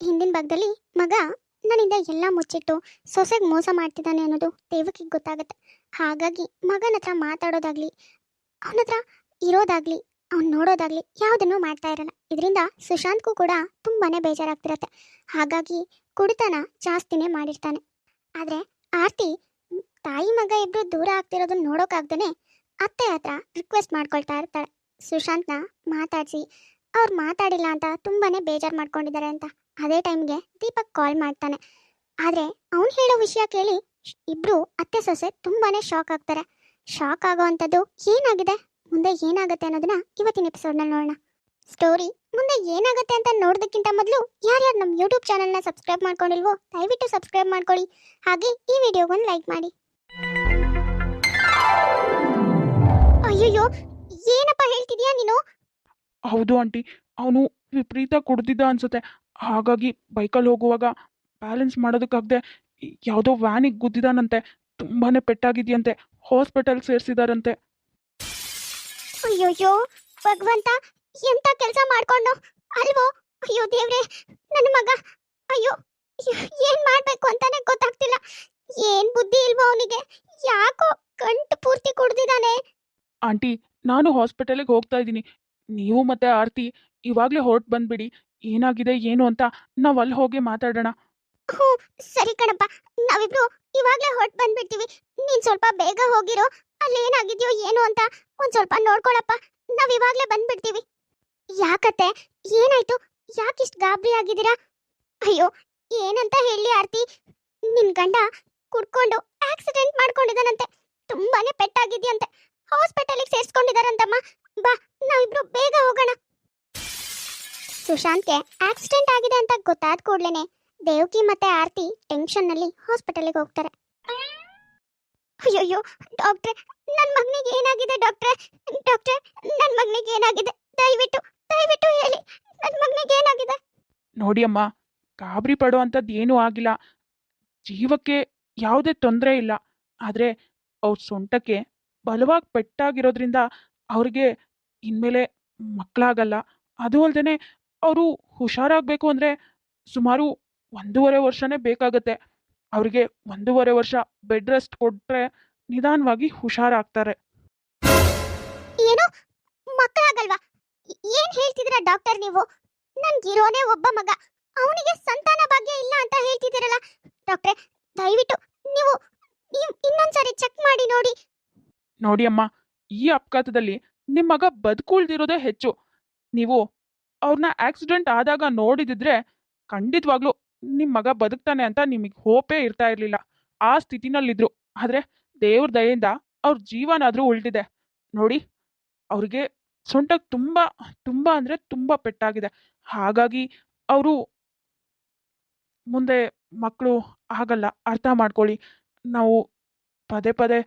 ಹಿಂದಿನ ಭಾಗದಲ್ಲಿ ಮಗ ನನ್ನಿಂದ ಎಲ್ಲ ಮುಚ್ಚಿಟ್ಟು ಸೊಸೆಗೆ ಮೋಸ ಮಾಡ್ತಿದ್ದಾನೆ ಅನ್ನೋದು ದೇವಕಿಗೆ ಗೊತ್ತಾಗುತ್ತೆ. ಹಾಗಾಗಿ ಮಗನ ಹತ್ರ ಮಾತಾಡೋದಾಗ್ಲಿ, ಅವನ ಹತ್ರ ಇರೋದಾಗ್ಲಿ, ಅವ್ನು ನೋಡೋದಾಗ್ಲಿ ಯಾವುದನ್ನು ಮಾಡ್ತಾ ಇರಲ್ಲ. ಇದರಿಂದ ಸುಶಾಂತ್ಗೂ ಕೂಡ ತುಂಬಾನೇ ಬೇಜಾರಾಗ್ತಿರತ್ತೆ. ಹಾಗಾಗಿ ಕುಡಿತನ ಜಾಸ್ತಿನೇ ಮಾಡಿರ್ತಾನೆ. ಆದರೆ ಆರ್ತಿ ತಾಯಿ ಮಗ ಇಬ್ಬರು ದೂರ ಆಗ್ತಿರೋದನ್ನ ನೋಡೋಕ್ಕಾಗ್ದೇ ಅತ್ತೆ ಹತ್ರ ರಿಕ್ವೆಸ್ಟ್ ಮಾಡ್ಕೊಳ್ತಾ ಇರ್ತಾಳೆ. ಸುಶಾಂತ್ನ ಮಾತಾಡಿಸಿ, ಅವ್ರು ಮಾತಾಡಿಲ್ಲ ಅಂತ ತುಂಬಾನೇ ಬೇಜಾರು ಮಾಡ್ಕೊಂಡಿದ್ದಾರೆ ಅಂತ. ಅದೇ ಟೈಮ್ಗೆ ದೀಪಕ್ ಕಾಲ್ ಮಾಡ್ತಾನೆ. ಆದರೆ ಅವನು ಹೇಳೋ ವಿಷಯ ಕೇಳಿ ಇಬ್ರು ಅತ್ತೆ ಸೊಸೆ ತುಂಬಾನೇ ಶಾಕ್ ಆಗ್ತಾರೆ. ಶಾಕ್ ಆಗೋವಂಥದ್ದು ಏನಾಗಿದೆ? ಮುಂದೆ ಏನಾಗುತ್ತೆ ಅನ್ನೋದನ್ನ ಇವತ್ತಿನ ಎಪಿಸೋಡ್ನಲ್ಲಿ ನೋಡೋಣ. ಸ್ಟೋರಿ ಮುಂದೆ ಏನಾಗುತ್ತೆ ಅಂತ ನೋಡೋದಕ್ಕಿಂತ ಮೊದಲು ಯಾರ್ಯಾರು ನಮ್ಮ ಯೂಟ್ಯೂಬ್ ಚಾನಲ್ನ ಸಬ್ಸ್ಕ್ರೈಬ್ ಮಾಡ್ಕೊಂಡಿಲ್ವೋ ದಯವಿಟ್ಟು ಸಬ್ಸ್ಕ್ರೈಬ್ ಮಾಡ್ಕೊಳ್ಳಿ. ಹಾಗೆ ಈ ವಿಡಿಯೋಗೊಂದು ಲೈಕ್ ಮಾಡಿ. ಅಯ್ಯಯ್ಯೋ, ಏನಪ್ಪ ಹೇಳ್ತಿದ್ಯಾ ನೀನು? ಹೌದು ಆಂಟಿ, ಅವನು ವಿಪರೀತ ಕುಡ್ದಿದ್ದ ಅನ್ಸುತ್ತೆ. ಹಾಗಾಗಿ ಬೈಕಲ್ಲಿ ಹೋಗುವಾಗ ಬ್ಯಾಲೆನ್ಸ್ ಮಾಡೋದಕ್ಕಾಗದೆ ಯಾವುದೋ ವ್ಯಾನಿಗೆ ಗುದ್ದಿದಾನಂತೆ ತುಂಬಾನೇ ಪೆಟ್ಟಾಗಿದೆಯಂತೆ ಹಾಸ್ಪಿಟಲ್ ಸೇರಿಸಿದಾರಂತೆ. ಅಯ್ಯೋಯ್ಯೋ ಭಗವಂತ ಎಂತ ಕೆಲಸ ಮಾಡ್ಕೊಂಡು? ಅಲ್ವೋ? ಅಯ್ಯೋ ದೇವ್ರೆ ನನ್ನ ಮಗ. ಅಯ್ಯೋ ಅಯ್ಯೋ, ಏನ್ ಮಾಡ್ಬೇಕು ಅಂತಾನೆ ಗೊತ್ತಾಗ್ತಿಲ್ಲ. ಏನ್ ಬುದ್ಧಿ ಇಲ್ವೋ ಅವನಿಗೆ? ಯಾಕೋ ಗಂಟು ಪೂರ್ತಿ ಕುಡ್ದಿದ್ದಾನೆ ಆಂಟಿ ನಾನು ಹಾಸ್ಪಿಟಲಿಗೆ ಹೋಗ್ತಾ ಇದ್ದೀನಿ. ನೀವು ಮತ್ತೆ ಆರ್ತಿ ಇವಾಗಲೇ ಹೊರಟು ಬಂದ್ಬಿಡಿ. ಏನಾಗಿದೆ, ಏನು ಅಂತ ನಾವ್ ಅಲ್ಲಿ ಹೋಗಿ ಮಾತಾಡೋಣ. ಸರಿ ಕಣಪ್ಪ. ನಾವಿಬ್ರು ಇವಾಗ್ಲೇ ಹೊರಟ್ ಬಂದ್ಬಿಡ್ತೀವಿ. ನೀನ್ ಸ್ವಲ್ಪ ಬೇಗ ಹೋಗಿರೋ, ಅಲ್ಲಿ ಏನಾಗಿದ್ಯೋ, ಏನು ಅಂತ ಒಂದ್ ಸ್ವಲ್ಪ ನೋಡ್ಕೊಳಪ್ಪ. ನಾವ್ ಇವಾಗ್ಲೇ ಬಂದ್ಬಿಡ್ತೀವಿ. ಯಾಕತ್ತೆ? ಏನಾಯ್ತು? ಯಾಕಿಷ್ಟ್ ಗಾಬರಿ ಆಗಿದ್ದೀರಾ? ಅಯ್ಯೋ, ಏನಂತ ಹೇಳಿ ಆರ್ತಿ. ನಿನ್ ಗಂಡ ಕುಡ್ಕೊಂಡು ಆಕ್ಸಿಡೆಂಟ್ ಮಾಡ್ಕೊಂಡಿದ್ದಾನಂತೆ ತುಂಬಾನೇ ಪೆಟ್ಟಾಗಿದ್ಯಂತೆ. ಹಾಸ್ಪಿಟಲಿಗೆ ಸೇರ್ಸ್ಕೊಂಡಿದಾರಂತಮ್ಮ. ಬಾ, ನಾವಿಬ್ರು ಬೇಗ ಹೋಗೋಣ. ಸುಶಾಂತ್ಗೆ ಆಕ್ಸಿಡೆಂಟ್ ಆಗಿದೆ ಅಂತ ಗೊತ್ತಾದ ಕೂಡ್ಲೇನೆ ದೇವಕಿ ಮತ್ತೆ ಆರತಿ ಟೆನ್ಷನ್ನಲ್ಲಿ ಹಾಸ್ಪಿಟಲ್ಗೆ ಹೋಗ್ತಾರೆ. ಅಯ್ಯಯ್ಯೋ, ಡಾಕ್ಟ್ರೆ ನನ್ನ ಮಗನಿಗೆ ಏನಾಗಿದೆ ಡಾಕ್ಟ್ರೆ? ಡಾಕ್ಟ್ರೆ ನನ್ನ ಮಗನಿಗೆ ಏನಾಗಿದೆ? ದಯವಿಟ್ಟು ದಯವಿಟ್ಟು ಹೇಳಿ ನನ್ನ ಮಗನಿಗೆ ಏನಾಗಿದೆ? ನೋಡಿ ಅಮ್ಮ, ಗಾಬರಿ ಪಡುವಂಥದ್ದು ಏನೂ ಆಗಿಲ್ಲ. ಜೀವಕ್ಕೆ ಯಾವುದೇ ತೊಂದರೆ ಇಲ್ಲ. ಆದರೆ ಅವ್ರ ಸೊಂಟಕ್ಕೆ ಬಲವಾಗಿ ಪೆಟ್ಟಾಗಿರೋದ್ರಿಂದ ಅವ್ರಿಗೆ ಇನ್ಮೇಲೆ ಮಕ್ಕಳಾಗಲ್ಲ. ಅದು ಅಲ್ಲದೆ ಅವರು ಹುಷಾರಾಗಬೇಕು ಅಂದರೆ ಸುಮಾರು ಒಂದೂವರೆ ವರ್ಷನೇ ಬೇಕಾಗುತ್ತೆ. ಅವರಿಗೆ ಒಂದೂವರೆ ವರ್ಷ ಬೆಡ್ ರೆಸ್ಟ್ ಕೊಟ್ಟರೆ ನಿಧಾನವಾಗಿ ಹುಷಾರಾಗ್ತಾರೆ. ಏನು ಮಕ್ಕಳಾಗಲ್ವಾ? ಏನ್ ಹೇಳ್ತಿದ್ದೀರ ಡಾಕ್ಟರ್ ನೀವು? ನನ್ಗಿರೋನೇ ಒಬ್ಬ ಮಗ. ಅವನಿಗೆ ಸಂತಾನ ಭಾಗ್ಯ ಇಲ್ಲ ಅಂತ ಹೇಳ್ತಿದ್ದೀರಲ್ಲ? ಡಾಕ್ಟ್ರೆ ದಯವಿಟ್ಟು ನೀವು ಇನ್ನೊಂದ್ಸರಿ ಚೆಕ್ ಮಾಡಿ ನೋಡಿ. ನೋಡಿ ಅಮ್ಮ ಈ ಅಪಘಾತದಲ್ಲಿ ನಿಮ್ಮ ಮಗ ಬದುಕುಳ್ದಿರೋದೇ ಹೆಚ್ಚು. ನೀವು ಅವ್ರನ್ನ ಆಕ್ಸಿಡೆಂಟ್ ಆದಾಗ ನೋಡಿದಿದ್ರೆ ಖಂಡಿತವಾಗ್ಲೂ ನಿಮ್ಮ ಮಗ ಬದುಕ್ತಾನೆ ಅಂತ ನಿಮಗೆ ಹೋಪೇ ಇರ್ತಾ ಇರಲಿಲ್ಲ. ಆ ಸ್ಥಿತಿನಲ್ಲಿದ್ರು. ಆದರೆ ದೇವ್ರ ದಯೆಯಿಂದ ಅವ್ರ ಜೀವನಾದರೂ ಉಳಿದಿದೆ. ನೋಡಿ, ಅವ್ರಿಗೆ ಸೊಂಟಕ್ಕೆ ತುಂಬ ತುಂಬ ಅಂದರೆ ತುಂಬ ಪೆಟ್ಟಾಗಿದೆ. ಹಾಗಾಗಿ ಅವರು ಮುಂದೆ ಮಕ್ಕಳು ಆಗಲ್ಲ. ಅರ್ಥ ಮಾಡ್ಕೊಳ್ಳಿ. ನಾವು ಪದೇ ಪದೇ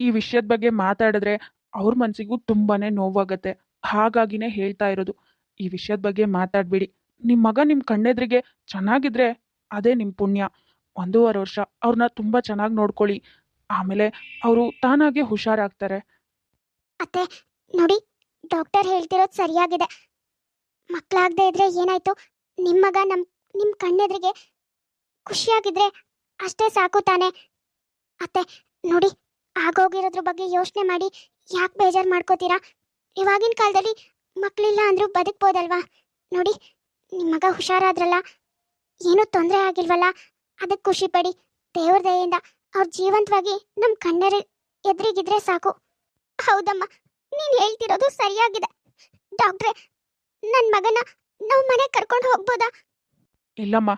ಈ ವಿಷಯದ ಬಗ್ಗೆ ಮಾತಾಡಿದ್ರೆ ಅವ್ರ ಮನಸ್ಸಿಗೂ ತುಂಬಾ ನೋವಾಗತ್ತೆ. ಹಾಗಾಗಿನೇ ಹೇಳ್ತಾ ಇರೋದು. ಈ ವಿಷಯದ ಬಗ್ಗೆ ಮಾತಾಡ್ಬೇಡಿ. ನಿಮ್ಮ ಮಗ ನಿಮ್ಮ ಕಣ್ಣೆದ್ರಿಗೆ ಚೆನ್ನಾಗಿದ್ರೆ ಅದೇ ನಿಮ್ಮ ಪುಣ್ಯ. ಒಂದೂವರೆ ವರ್ಷ ಅವ್ರನ್ನ ತುಂಬ ಚೆನ್ನಾಗಿ ನೋಡ್ಕೊಳ್ಳಿ. ಆಮೇಲೆ ಅವರು ತಾನಾಗೆ ಹುಷಾರಾಗ್ತಾರೆ. ಅತ್ತೆ, ನೋಡಿ, ಡಾಕ್ಟರ್ ಹೇಳ್ತಿರೋದು ಸರಿಯಾಗಿದೆ. ಮಕ್ಕಳಾಗದೆ ಇದ್ರೆ ಏನಾಯ್ತು? ನಿಮ್ಮ ಮಗ ನಮ್ ನಿಮ್ಮ ಕಣ್ಣೆದ್ರಿಗೆ ಖುಷಿಯಾಗಿದ್ರೆ ಅಷ್ಟೇ ಸಾಕು ತಾನೆ. ಅತ್ತೆ, ನೋಡಿ, ಆಗೋಗಿರೋದ್ರ ಬಗ್ಗೆ ಯೋಚನೆ ಮಾಡಿ ಯಾಕೆ ಬೇಜಾರು ಮಾಡ್ಕೋತೀರಾ? ಇವಾಗಿನ ಕಾಲದಲ್ಲಿ ಮಕ್ಕಳಿಲ್ಲ ಅಂದ್ರೂ ಬದುಕ್ಬೋದಲ್ವಾ? ನೋಡಿ ನಿಮ್ಮ ಮಗ ಹುಷಾರಾದ್ರಲ್ಲ, ಏನೂ ತೊಂದರೆ ಆಗಿಲ್ವಲ್ಲ? ಅದಕ್ಕೆ ಖುಷಿ ಪಡಿ. ದೇವ್ರ ದಯೆಯಿಂದ ಅವ್ರ ಜೀವಂತವಾಗಿ ನಮ್ಮ ಕಣ್ಣರಿ ಎದುರಿಗಿದ್ರೆ ಸಾಕು. ಹೌದಮ್ಮ, ನೀನು ಹೇಳ್ತಿರೋದು ಸರಿಯಾಗಿದೆ. ಡಾಕ್ಟ್ರೆ ನನ್ನ ಮಗನ ನಾವು ಮನೆಗೆ ಕರ್ಕೊಂಡು ಹೋಗ್ಬೋದಾ? ಇಲ್ಲಮ್ಮ,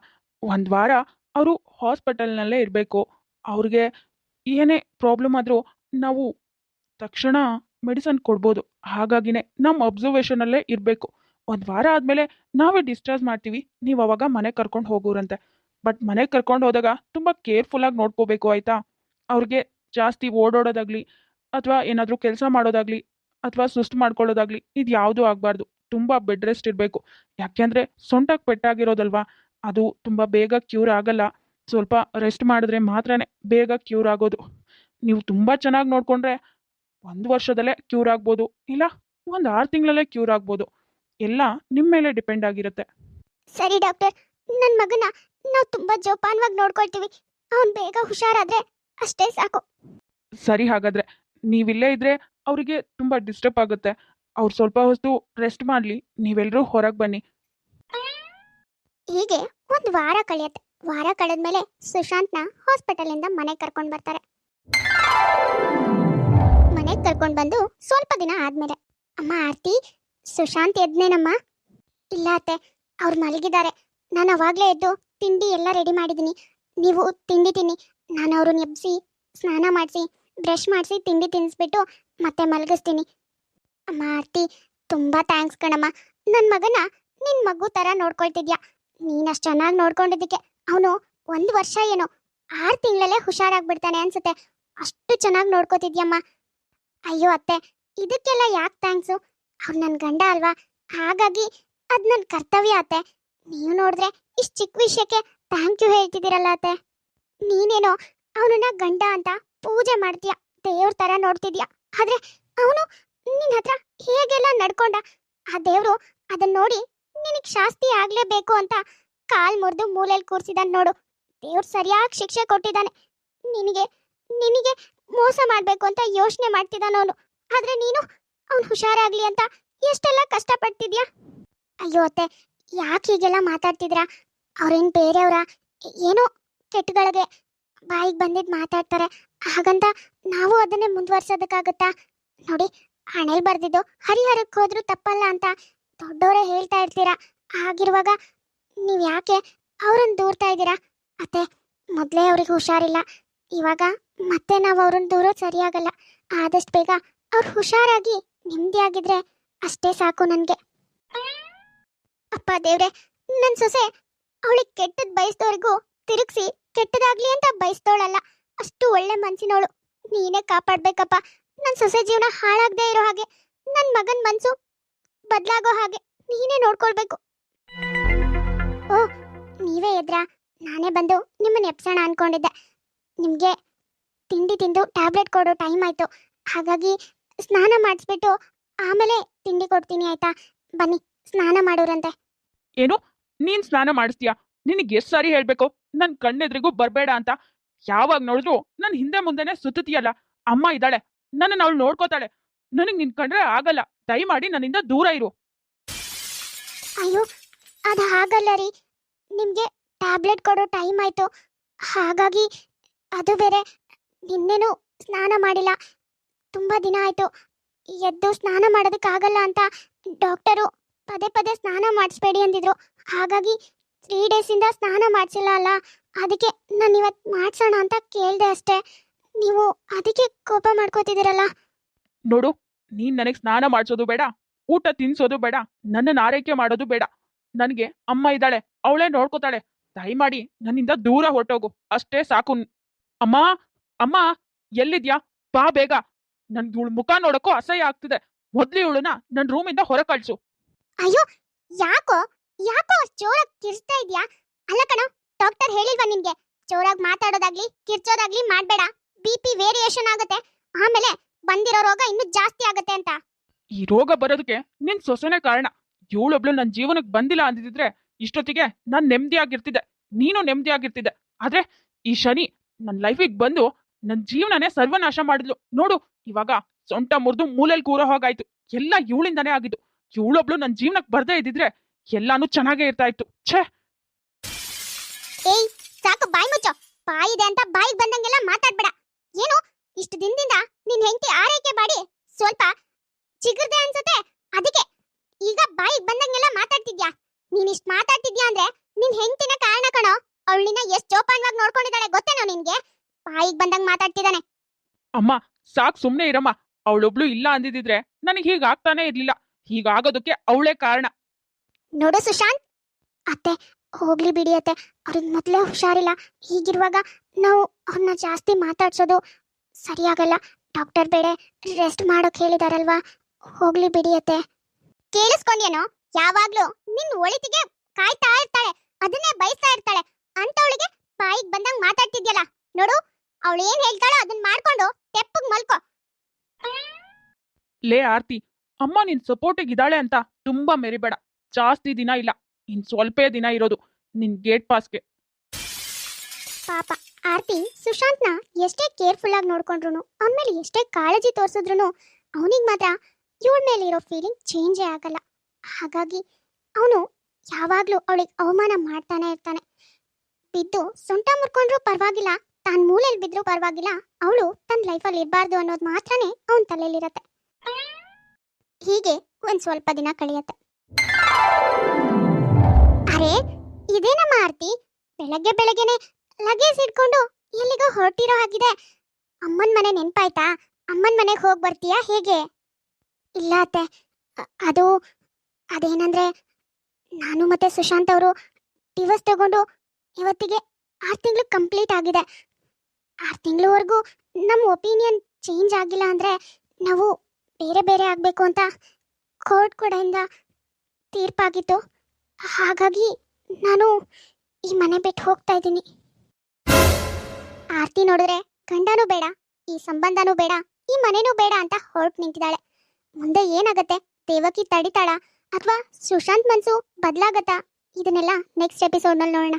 ಒಂದು ವಾರ ಅವರು ಹಾಸ್ಪಿಟಲ್ನಲ್ಲೇ ಇರಬೇಕು. ಅವ್ರಿಗೆ ಏನೇ ಪ್ರಾಬ್ಲಮ್ ಆದರೂ ನಾವು ತಕ್ಷಣ ಮೆಡಿಸನ್ ಕೊಡ್ಬೋದು. ಹಾಗಾಗಿನೇ ನಮ್ಮ ಅಬ್ಸರ್ವೇಷನಲ್ಲೇ ಇರಬೇಕು. ಒಂದು ವಾರ ಆದಮೇಲೆ ನಾವೇ ಡಿಸ್ಚಾರ್ಜ್ ಮಾಡ್ತೀವಿ. ನೀವು ಅವಾಗ ಮನೆಗೆ ಕರ್ಕೊಂಡು ಹೋಗೋರಂತೆ. ಬಟ್ ಮನೆಗೆ ಕರ್ಕೊಂಡು ಹೋದಾಗ ತುಂಬ ಕೇರ್ಫುಲ್ಲಾಗಿ ನೋಡ್ಕೋಬೇಕು ಆಯಿತಾ? ಅವ್ರಿಗೆ ಜಾಸ್ತಿ ಓಡೋಡೋದಾಗಲಿ ಅಥವಾ ಏನಾದರೂ ಕೆಲಸ ಮಾಡೋದಾಗಲಿ ಅಥವಾ ಸುಸ್ತು ಮಾಡ್ಕೊಳ್ಳೋದಾಗಲಿ ಇದು ಯಾವುದೂ ಆಗಬಾರ್ದು. ತುಂಬ ಬೆಡ್ ರೆಸ್ಟ್ ಇರಬೇಕು. ಯಾಕೆಂದರೆ ಸೊಂಟಕ್ಕೆ ಪೆಟ್ಟಾಗಿರೋದಲ್ವಾ? ಅದು ತುಂಬ ಬೇಗ ಕ್ಯೂರ್ ಆಗಲ್ಲ. ಸ್ವಲ್ಪ ರೆಸ್ಟ್ ಮಾಡಿದ್ರೆ ಮಾತ್ರನೇ ಬೇಗ ಕ್ಯೂರ್ ಆಗೋದು. ನೀವು ತುಂಬ ಚೆನ್ನಾಗಿ ನೋಡಿಕೊಂಡ್ರೆ ಒಂದು ವರ್ಷದಲ್ಲೇ ಕ್ಯೂರ್ ಆಗ್ಬೋದು ಇಲ್ಲ ಒಂದು ಆರು ತಿಂಗಳಲ್ಲೇ ಕ್ಯೂರ್ ಆಗ್ಬೋದು. ಎಲ್ಲ ನಿಮ್ಮ ಮೇಲೆ ಡಿಪೆಂಡ್ ಆಗಿರುತ್ತೆ. ಸರಿ ಡಾಕ್ಟರ್ ನನ್ನ ಮಗನ ನಾವು ತುಂಬಾ ಜೋಪಾನವಾಗಿ ನೋಡ್ಕೊಳ್ತೀವಿ. ಅವನು ಬೇಗ ಹುಷಾರಾದ್ರೆ ಅಷ್ಟೇ ಸಾಕು. ಸರಿ ಹಾಗಾದ್ರೆ ನೀವಿಲ್ಲೇ ಇದ್ರೆ ಅವರಿಗೆ ತುಂಬಾ ಡಿಸ್ಟರ್ಬ್ ಆಗುತ್ತೆ. ಅವ್ರು ಸ್ವಲ್ಪ ಹೊತ್ತು ರೆಸ್ಟ್ ಮಾಡ್ಲಿ ನೀವೆಲ್ಲರೂ ಹೊರಗೆ ಬನ್ನಿ. ಹೀಗೆ ಒಂದು ವಾರ ಕಳೆಯುತ್ತೆ. ವಾರ ಕಳೆದ್ಮೇಲೆ ಸುಶಾಂತ್ನ ಹಾಸ್ಪಿಟಲಿಂದ ಮನೆಗೆ ಕರ್ಕೊಂಡು ಬರ್ತಾರೆ. ಮನೆಗೆ ಕರ್ಕೊಂಡು ಬಂದು ಸ್ವಲ್ಪ ದಿನ ಆದ್ಮೇಲೆ. ಅಮ್ಮ, ಆರ್ತಿ, ಸುಶಾಂತ್ ಎದ್ನೇನಮ್ಮ? ಇಲ್ಲ ಅತ್ತೆ, ಅವ್ರು ಮಲಗಿದ್ದಾರೆ. ನಾನು ಅವಾಗಲೇ ಎದ್ದು ತಿಂಡಿ ಎಲ್ಲ ರೆಡಿ ಮಾಡಿದ್ದೀನಿ. ನೀವು ತಿಂಡಿ ತಿನ್ನಿ. ನಾನು ಅವ್ರನ್ನ ಎಬ್ಬಿಸಿ ಸ್ನಾನ ಮಾಡಿಸಿ, ಬ್ರಷ್ ಮಾಡಿಸಿ ತಿಂಡಿ ತಿನ್ನಿಸ್ಬಿಟ್ಟು ಮತ್ತೆ ಮಲಗಿಸ್ತೀನಿ. ಅಮ್ಮ, ಆರ್ತಿ, ತುಂಬಾ ಥ್ಯಾಂಕ್ಸ್ ಕಣಮ್ಮ. ನನ್ನ ಮಗನ ನಿನ್ನ ಮಗು ಥರ ನೋಡ್ಕೊಳ್ತಿದ್ಯಾ? ನೀನಷ್ಟು ಚೆನ್ನಾಗಿ ನೋಡ್ಕೊಂಡಿದ್ದಕ್ಕೆ. ಅವನು ಒಂದು ವರ್ಷ ಏನೋ ಆರು ತಿಂಗಳಲ್ಲೇ ಹುಷಾರಾಗ್ಬಿಡ್ತಾನೆ ಅನ್ಸುತ್ತೆ. ಅಷ್ಟು ಚೆನ್ನಾಗಿ ನೋಡ್ಕೋತಿದ್ಯಮ್ಮ. ಅಯ್ಯೋ ಅತ್ತೆ, ಇದಕ್ಕೆಲ್ಲ ಯಾಕೆ ಥ್ಯಾಂಕ್ಸು ಅವ್ರು ನನ್ನ ಗಂಡ ಅಲ್ವಾ? ಹಾಗಾಗಿ ಅದು ನನ್ನ ಕರ್ತವ್ಯ ಅತ್ತೆ. ನೀವು ನೋಡಿದ್ರೆ ಇಷ್ಟು ಚಿಕ್ಕ ವಿಷಯಕ್ಕೆ ಥ್ಯಾಂಕ್ ಯು ಹೇಳ್ತಿದ್ದೀರಲ್ಲ ಅತ್ತೆ. ನೀನೇನೋ ಅವನನ್ನ ಗಂಡ ಅಂತ ಪೂಜೆ ಮಾಡ್ತೀಯ, ದೇವ್ರ ಥರ ನೋಡ್ತಿದ್ಯಾ? ಆದ್ರೆ ಅವನು ನಿನ್ನ ಹತ್ರ ಹೇಗೆಲ್ಲ ನಡ್ಕೊಂಡ? ಆ ದೇವ್ರು ಅದನ್ನ ನೋಡಿ ನಿನಗೆ ಶಾಸ್ತಿ ಆಗ್ಲೇಬೇಕು ಅಂತ ಕಾಲ್ ಮುರಿದು ಮೂಲೆಯಲ್ಲಿ ಕೂರ್ಸಿದಾನೆ ನೋಡು. ದೇವ್ರು ಸರಿಯಾಗಿ ಶಿಕ್ಷೆ ಕೊಟ್ಟಿದ್ದಾನೆ ನಿನಗೆ ನಿನಗೆ ಮೋಸ ಮಾಡಬೇಕು ಅಂತ ಯೋಚನೆ ಮಾಡ್ತಿದ್ದಾನವನು ಆದ್ರೆ ನೀನು ಅವನು ಹುಷಾರಾಗ್ಲಿ ಅಂತ ಎಷ್ಟೆಲ್ಲ ಕಷ್ಟಪಡ್ತಿದ್ಯಾ? ಅಯ್ಯೋ ಅತ್ತೆ, ಯಾಕೆ ಹೀಗೆಲ್ಲ ಮಾತಾಡ್ತಿದ್ರಾ? ಅವ್ರೇನು ಬೇರೆಯವರ? ಏನೋ ಕೆಟ್ಟಗಳಿಗೆ ಬಾಯಿಗೆ ಬಂದಿದ್ದು ಮಾತಾಡ್ತಾರೆ. ಹಾಗಂತ ನಾವು ಅದನ್ನೇ ಮುಂದುವರ್ಸೋದಕ್ಕಾಗತ್ತಾ? ನೋಡಿ, ಹಣೆಲ್ ಬರ್ದಿದ್ದು ಹರಿಹರಕ್ಕೆ ಹೋದ್ರು ತಪ್ಪಲ್ಲ ಅಂತ ದೊಡ್ಡವರೇ ಹೇಳ್ತಾ ಇರ್ತೀರಾ? ಹಾಗಿರುವಾಗ ನೀವು ಯಾಕೆ ಅವ್ರನ್ನ ದೂರ್ತಾ ಇದ್ದೀರಾ? ಅತ್ತೆ, ಮೊದಲೇ ಅವ್ರಿಗೆ ಹುಷಾರಿಲ್ಲ. ಇವಾಗ ಮತ್ತೆ ನಾವು ಅವ್ರನ್ನ ದೂರ ಸರಿಯಾಗಲ್ಲ. ಆದಷ್ಟು ಬೇಗ ಅವ್ರು ಹುಷಾರಾಗಿ ನೆಮ್ಮದಿ ಆಗಿದ್ರೆ ಅಷ್ಟೇ ಸಾಕು ನನಗೆ. ಅಪ್ಪ ದೇವ್ರೆ ನನ್ನ ಸೊಸೆ ಅವಳಿಗೆ ಕೆಟ್ಟದ್ ಬಯಸ್ದವ್ರಿಗೂ ತಿರುಗಿಸಿ ಕೆಟ್ಟದಾಗ್ಲಿ ಅಂತ ಬಯಸ್ದವಳಲ್ಲ ಅಷ್ಟು ಒಳ್ಳೆ ಮನ್ಸಿನವಳು ನೀನೇ ಕಾಪಾಡ್ಬೇಕಪ್ಪ. ನನ್ನ ಸೊಸೆ ಜೀವನ ಹಾಳಾಗದೆ ಇರೋ ಹಾಗೆ ನನ್ನ ಮಗನ ಮನ್ಸು ಬದಲಾಗೋ ಹಾಗೆ ನೀನೇ ನೋಡ್ಕೊಳ್ಬೇಕು. ಓ, ನೀವೇ ಎದ್ರಾ? ನಾನೇ ಬಂದು ನಿಮ್ಮನ್ನ ಎಪ್ಸೋಣ ಅನ್ಕೊಂಡಿದ್ದೆ. ನಿಮಗೆ ತಿಂಡಿ ತಿಂದು ಟ್ಯಾಬ್ಲೆಟ್ ಕೊಡೋ ಟೈಮ್ ಆಯ್ತು. ಹಾಗಾಗಿ ಸ್ನಾನ ಮಾಡಿಸ್ಬಿಟ್ಟು ಆಮೇಲೆ ತಿಂಡಿ ಕೊಡ್ತೀನಿ ಆಯ್ತಾ? ಬನ್ನಿ ಸ್ನಾನ ಮಾಡೋರಂತೆ. ಏನು? ನೀನ್ ಸ್ನಾನ ಮಾಡಿಸ್ತೀಯಾ? ನಿನಗೆ ಎಷ್ಟು ಸಾರಿ ಹೇಳ್ಬೇಕು? ನನ್ ಕಣ್ಣೆದ್ರಿಗೂ ಬರಬೇಡ ಅಂತ. ಯಾವಾಗ ನೋಡಿದ್ರು ನನ್ ಹಿಂದೆ ಮುಂದೆನೆ ಸುತ್ತತಿಯಲ್ಲ ಅಮ್ಮ ಇದ್ದಾಳೆ. ನನ್ನ ಅವಳು ನೋಡ್ಕೋತಾಳೆ. ನನಗೆ ನಿನ್ ಕಂಡ್ರೆ ಆಗಲ್ಲ. ದಯಮಾಡಿ ನನ್ನಿಂದ ದೂರ ಇರು. ಅಯ್ಯೋ ಅದು ಹಾಗಲ್ಲ ರೀ. ನಿಮಗೆ ಟ್ಯಾಬ್ಲೆಟ್ ಕೊಡೋ ಟೈಮ್ ಆಯ್ತು. ಹಾಗಾಗಿ ಅದು ಬೇರೆ. ನಿನ್ನೆನೂ ಸ್ನಾನ ಮಾಡಿಲ್ಲ. ತುಂಬ ದಿನ ಆಯ್ತು. ಎದ್ದು ಸ್ನಾನ ಮಾಡೋದಕ್ಕಾಗಲ್ಲ ಅಂತ ಡಾಕ್ಟರು ಪದೇ ಪದೇ ಸ್ನಾನ ಮಾಡಿಸ್ಬೇಡಿ ಅಂದಿದ್ರು. ಹಾಗಾಗಿ ತ್ರೀ ಡೇಸಿಂದ ಸ್ನಾನ ಮಾಡಿಸಿಲ್ಲ ಅಲ್ಲ. ಅದಕ್ಕೆ ನಾನು ಇವತ್ತು ಮಾಡಿಸೋಣ ಅಂತ ಕೇಳಿದೆ ಅಷ್ಟೇ. ನೀವು ಅದಕ್ಕೆ ಕೋಪ ಮಾಡ್ಕೋತಿದ್ದೀರಲ್ಲ? ನೋಡು, ನೀನ್ ನನಗೆ ಸ್ನಾನ ಮಾಡಿಸೋದು ಬೇಡ, ಊಟ ತಿನ್ಸೋದು ಬೇಡ ನನ್ನನ್ನು ಆರೈಕೆ ಮಾಡೋದು ಬೇಡ. ನನಗೆ ಅಮ್ಮ ಇದ್ದಾಳೆ, ಅವಳೇ ನೋಡ್ಕೋತಾಳೆ. ದಯಮಾಡಿ ನನ್ನಿಂದ ದೂರ ಹೊರಟೋಗು. ಅಷ್ಟೇ ಸಾಕು. ಅಮ್ಮ ಅಮ್ಮ ಎಲ್ಲಿದ್ಯಾ? ಬಾ ಬೇಗ. ನನ್ ಇವಳು ಮುಖ ನೋಡಕ್ಕೂ ಅಸಹ್ಯ ಆಗ್ತಿದೆ. ಮೊದ್ಲು ಇವಳನ್ನ ನನ್ನ ರೂಮಿಂದ ಹೊರ ಕಳ್ಸು ಅಯ್ಯೋ ಯಾಕೋ? ಯಾಕೋ ಚೋರ ಜೋರಾಗಿ ಕಿರ್ಚ್ತಾ ಇದ್ಯಾ? ಅಲ್ಲ ಕಣ ಡಾಕ್ಟರ್ ಹೇಳಿಲ್ವಾ ನಿನ್ಗೆ ಜೋರಾಗಿ ಮಾತಾಡೋದಾಗ್ಲಿ ಕಿರ್ಚೋದಾಗ್ಲಿ ಮಾಡ್ಬೇಡ. ಬಿ ಪಿ ವೇರಿಯೇಷನ್ ಆಗುತ್ತೆ. ಆಮೇಲೆ ಬಂದಿರೋ ರೋಗ ಇನ್ನೂ ಜಾಸ್ತಿ ಆಗುತ್ತೆ ಅಂತ. ಈ ರೋಗ ಬರೋದಕ್ಕೆ ನಿನ್ ಸೊಸೆನೆ ಕಾರಣ. ಇವಳೊಬ್ಳು ನನ್ ಜೀವನಕ್ಕೆ ಬಂದಿಲ್ಲ ಅಂದಿದ್ರೆ ಇಷ್ಟೊತ್ತಿಗೆ ನಾನ್ ನೆಮ್ಮದಿಯಾಗಿರ್ತಿದ್ದೆ ನೀನು ನೆಮ್ಮದಿಯಾಗಿರ್ತಿದ್ದೆ ಆದ್ರೆ ಈ ಶನಿ ನನ್ನ ಲೈಫಿಗೆ ಬಂದು ನನ್ನ ಜೀವನನೇ ಸರ್ವನಾಶ ಮಾಡಿದ್ಲು. ನೋಡು, ಇವಾಗ ಸೊಂಟ ಮುರಿದು ಮೂಲೆಯಲ್ಲಿ ಕೂರೋ ಹೋಗಾಯ್ತು. ಎಲ್ಲ ಇವಳಿಂದಾನೇ ಆಗಿದ್ದು. ಇವಳೊಬ್ಳು ನನ್ನ ಜೀವನಕ್ಕೆ ಬರ್ದೇ ಇದ್ದಿದ್ರೆ ಎಲ್ಲಾನು ಚೆನ್ನಾಗೇ ಇರ್ತಾ ಇತ್ತು ಛೇ! ಏಯ್, ಸಾಕು ಬಾಯಿ ಮುಚ್ಚು. ಬಾಯಿದೆ ಅಂತ ಬಾಯಿಗೆ ಬಂದಂಗೆಲ್ಲ ಮಾತಾಡ್ಬೇಡ. ಏನು? ಇಷ್ಟು ದಿನದಿಂದ ನಿನ್ ಹೆಂಡತಿ ಆರೈಕೆ ಮಾಡಿ ಸ್ವಲ್ಪ ಚಿಗುರ್ದೆ ಅನ್ಸುತ್ತೆ? ಅದಕ್ಕೆ ಈಗ ಬಾಯಿಗೆ ಬಂದಂಗೆಲ್ಲ ಮಾತಾಡ್ತಿದ್ಯಾ? ನೀನ್ ಇಷ್ಟ್ ಮಾತಾಡ್ತಿದ್ಯಾ ಅಂದ್ರೆ ನಿನ್ ಹೆಂಡತಿನ ಕಾರಣ ಕಣೋ. ಅವಳಿನ ಎಷ್ಟು ಜೋಪಾನವಾಗಿ ನೋಡ್ಕೊಂಡಿದ್ದಾಳೆ ಗೊತ್ತೇನೋ ನಿನ್ಗೆ? ಬಾಯಿಗೆ ಬಂದಂಗ್ ಮಾತಾಡ್ತಿದ್ದಾನೆ. ಅಮ್ಮ ಸಾಕ್ ಸುಮ್ನೆ ಇರಮ್ಮ. ಅವಳೊಬ್ಳು ಇಲ್ಲ ಅಂದಿದ್ರೆ ನನಗೆ ಹೀಗಾಗ್ತಾನೆ ಇರ್ಲಿಲ್ಲ. ಹೀಗಾಗೋದಕ್ಕೆ ಅವಳೇ ಕಾರಣ. ನೋಡು ಸುಶಾಂತ್. ಅತ್ತೆ ಹೋಗ್ಲಿ ಬಿಡಿ ಅತ್ತೆ. ಅವ್ರಿಗೆ ಮೊದಲೇ ಹುಷಾರಿಲ್ಲ. ಹೀಗಿರುವಾಗ ನಾವು ಅವ್ರನ್ನ ಜಾಸ್ತಿ ಮಾತಾಡ್ಸೋದು ಸರಿಯಾಗಲ್ಲ. ಡಾಕ್ಟರ್ ಬೇಡ ರೆಸ್ಟ್ ಮಾಡೋಕ್ ಹೇಳಿದಾರಲ್ವಾ? ಹೋಗ್ಲಿ ಬಿಡಿ ಅತ್ತೆ. ಕೇಳಿಸ್ಕೊಂಡೇನೋ ಯಾವಾಗ್ಲೂ ನಿನ್ ಒಳಿತಿಗೆ ಕಾಯ್ತಾ ಇರ್ತಾಳೆ. ಅದನ್ನೇ ಬಯಸ್ತಾ ಇರ್ತಾಳೆ. ಅಂತವಳಿಗೆ ಬಾಯಿಗೆ ಬಂದಂಗ್ ಮಾತಾಡ್ತಿದ್ಯಲ್ಲ ನೋಡು ಅವಳು ಏನ್ ಹೇಳ್ತಾಳೋ ಅದನ್ನ ಮಾಡ್ಕೊಂಡು ತೆಪ್ಪಗ್ ಮಲ್ಕೋ. ಲೇ ಆರ್ತಿ ಅಮ್ಮ ನಿನ್ ಸಪೋರ್ಟಿಗೆ ಇದ್ದಾಳೆ ಅಂತ ತುಂಬಾ ಮೆರಿಬೇಡ. ಜಾಸ್ತಿ ದಿನ ಇಲ್ಲ ಇನ್ ಸ್ವಲ್ಪೇ ದಿನ ಇರೋದು ನಿನ್ ಗೇಟ್ ಪಾಸ್ಗೆ. ಪಾಪ ಆರ್ತಿ ಸುಶಾಂತ್ನ ಎಷ್ಟೇ ಕೇರ್ಫುಲ್ ಆಗಿ ನೋಡ್ಕೊಂಡ್ರು ಅವನ ಮೇಲೆ ಎಷ್ಟೇ ಕಾಳಜಿ ತೋರಿಸಿದ್ರು ಅವನಿಗೆ ಮಾತ್ರ ಇವಳ ಮೇಲೆ ಇರೋ ಫೀಲಿಂಗ್ ಚೇಂಜೇ ಆಗಲ್ಲ. ಹಾಗಾಗಿ ಅವನು ಯಾವಾಗಲೂ ಅವಳಿಗೆ ಅವಮಾನ ಮಾಡ್ತಾನೆ ಇರ್ತಾನೆ. ಬಿದ್ದು ಸೊಂಟ ಮುರ್ಕೊಂಡ್ರು ಪರವಾಗಿಲ್ಲ, ತಾನ್ ಮೂಲೆಯಲ್ಲಿ ಬಿದ್ರು ಪರವಾಗಿಲ್ಲ, ಅವಳು ತನ್ನ ಲೈಫಲ್ಲಿ ಇರಬಾರ್ದು ಅನ್ನೋದು ಮಾತ್ರನೇ ಅವನ ತಲೆಯಲ್ಲಿರತ್ತೆ. ಹೀಗೆ ಒಂದ್ ಸ್ವಲ್ಪ ದಿನ ಕಳೆಯತ್ತೆ. ಅರೆ, ಇದೇನಮ್ಮ ಆರ್ತಿ? ಬೆಳಗ್ಗೆ ಬೆಳಗ್ಗೆನೆ ಲಗೇಜ್ ಇಟ್ಕೊಂಡು ಎಲ್ಲಿಗೋ ಹೊರಟಿರೋ ಹಾಗಿದೆ. ಅಮ್ಮನ ಮನೆ ನೆನ್ಪಾಯ್ತಾ? ಅಮ್ಮನ ಮನೆಗೆ ಹೋಗಿ ಬರ್ತೀಯಾ ಹೇಗೆ? ಇಲ್ಲ ಅತ್ತೆ. ಅದು, ಅದೇನಂದ್ರೆ, ನಾನು ಮತ್ತೆ ಸುಶಾಂತ್ ಅವರು ಡಿವೋರ್ಸ್ ತಗೊಂಡು ಇವತ್ತಿಗೆ ಆರು ತಿಂಗಳು ಕಂಪ್ಲೀಟ್ ಆಗಿದೆ. ಆರು ತಿಂಗಳವರೆಗೂ ನಮ್ಮ ಒಪಿನಿಯನ್ ಚೇಂಜ್ ಆಗಿಲ್ಲ ಅಂದರೆ ನಾವು ಬೇರೆ ಬೇರೆ ಆಗಬೇಕು ಅಂತ ಕೋರ್ಟ್ ಕಡೆಯಿಂದ ತೀರ್ಪಾಗಿತ್ತು. ಹಾಗಾಗಿ ನಾನು ಈ ಮನೆ ಬಿಟ್ಟು ಹೋಗ್ತಾ ಇದ್ದೀನಿ. ಆರತಿ ನೋಡಿದ್ರೆ ಗಂಡನೂ ಬೇಡ, ಈ ಸಂಬಂಧನೂ ಬೇಡ, ಈ ಮನೆನೂ ಬೇಡ ಅಂತ ಹೊರಟು ನಿಂತಿದ್ದಾಳೆ. ಮುಂದೆ ಏನಾಗತ್ತೆ? ದೇವಕಿ ತಡಿತಾಳ? ಅಥವಾ ಸುಶಾಂತ್ ಮನ್ಸು ಬದಲಾಗತ್ತಾ? ಇದನ್ನೆಲ್ಲ ನೆಕ್ಸ್ಟ್ ಎಪಿಸೋಡ್ನಲ್ಲಿ ನೋಡೋಣ.